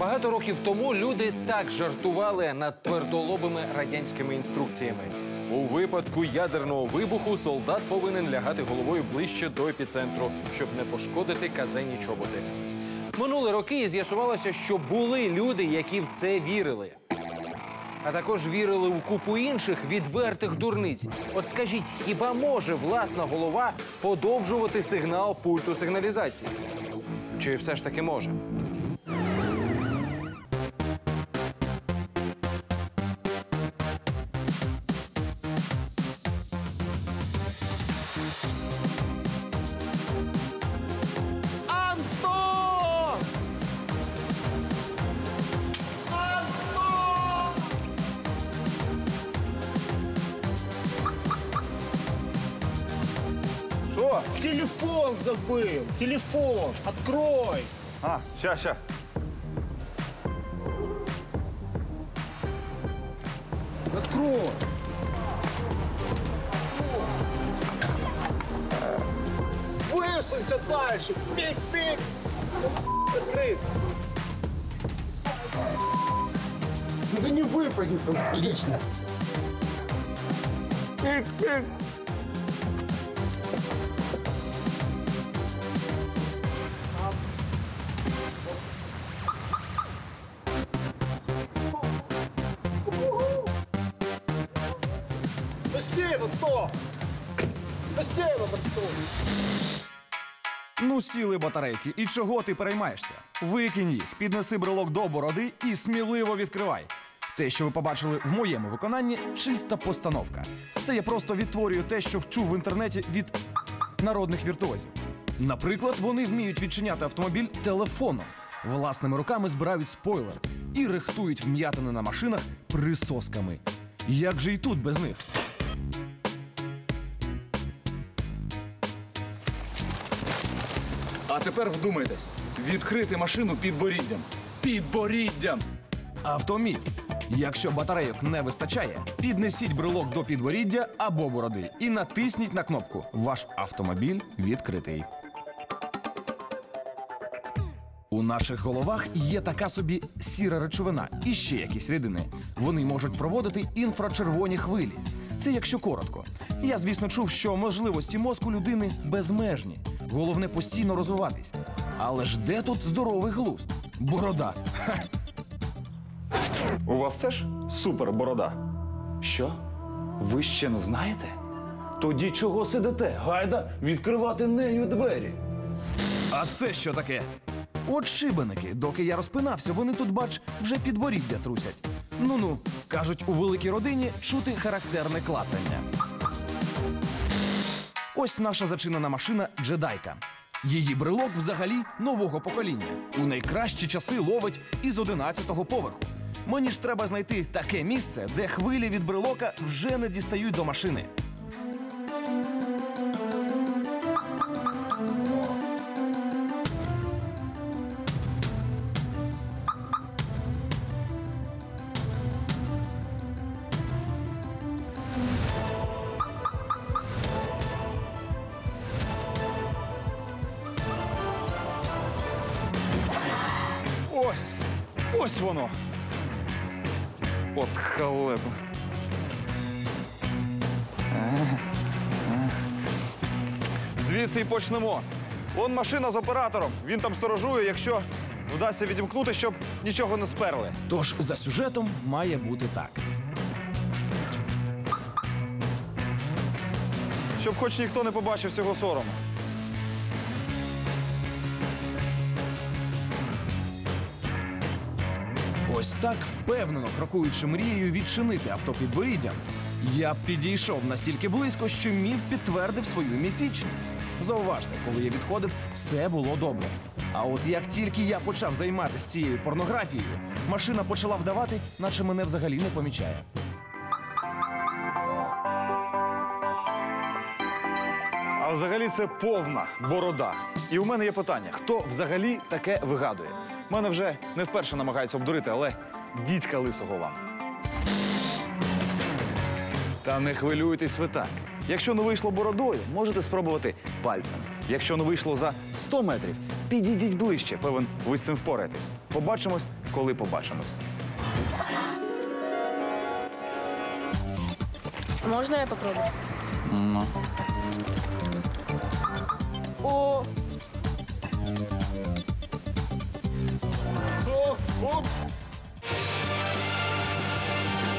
Багато років тому люди так жартували над твердолобими радянськими інструкціями. У випадку ядерного вибуху солдат повинен лягати головою ближче до епіцентру, щоб не пошкодити казенні чоботи. Минули роки і з'ясувалося, що були люди, які в це вірили. А також вірили у купу інших відвертих дурниць. От скажіть, хіба може власна голова подовжувати сигнал пульту сигналізації? Чи все ж таки може? Телефон забыл! Телефон! Открой! А, ща, ща. Открой! Высунься дальше! Пик-пик! Закрыт! Ну да не выпадет! Отлично! Пик-пик! Спасибо, Том! Спасибо, Антон! Ну, сіли батарейки, і чого ти переймаєшся? Викинь їх, піднеси брелок до бороди і сміливо відкривай. Те, що ви побачили в моєму виконанні, чиста постановка. Це я просто відтворюю те, що вчув в інтернеті від народних віртуозів. Наприклад, вони вміють відчиняти автомобіль телефоном, власними руками збирають спойлер і рихтують вм'ятини на машинах присосками. Як же і тут без них? А тепер вдумайтесь: відкрити машину підборіддям. Підборіддям! Автоміф. Якщо батарейок не вистачає, піднесіть брелок до підборіддя або бороди і натисніть на кнопку. Ваш автомобіль відкритий. У наших головах є така собі сіра речовина і ще якісь рідини. Вони можуть проводити інфрачервоні хвилі. Це якщо коротко. Я, звісно, чув, що можливості мозку людини безмежні. Головне постійно розвиватись. Але ж де тут здоровий глузд? Борода. Ха. У вас теж супер борода. Що? Ви ще не знаєте? Тоді чого сидите? Гайда відкривати нею двері. А це що таке? От шибеники, доки я розпинався, вони тут, бач, вже підборіддя трусять. Ну-ну, кажуть, у великій родині чути характерне клацання. Ось наша зачинена машина джедайка. Її брелок взагалі нового покоління. У найкращі часи ловить із 11-го поверху. Мені ж треба знайти таке місце, де хвилі від брелока вже не дістають до машини. Ось воно. От халепа. Звідси і почнемо. Вон машина з оператором. Він там сторожує, якщо вдасться відімкнути, щоб нічого не сперли. Тож за сюжетом має бути так. Щоб хоч ніхто не побачив цього сорому. Ось так впевнено крокуючи мрією відчинити авто підборіддям, я підійшов настільки близько, що міф підтвердив свою міфічність. Зауважте, коли я відходив, все було добре. А от як тільки я почав займатися цією порнографією, машина почала вдавати, наче мене взагалі не помічає. А взагалі це повна борода. І у мене є питання: хто взагалі таке вигадує? Мене вже не вперше намагаються обдурити, але дідька лисого вам. Та не хвилюйтесь ви так. Якщо не вийшло бородою, можете спробувати пальцем. Якщо не вийшло за 100 метрів, підійдіть ближче. Певен, ви з цим впораєтесь. Побачимось, Коли побачимось? Можно я попробую? Ну. О,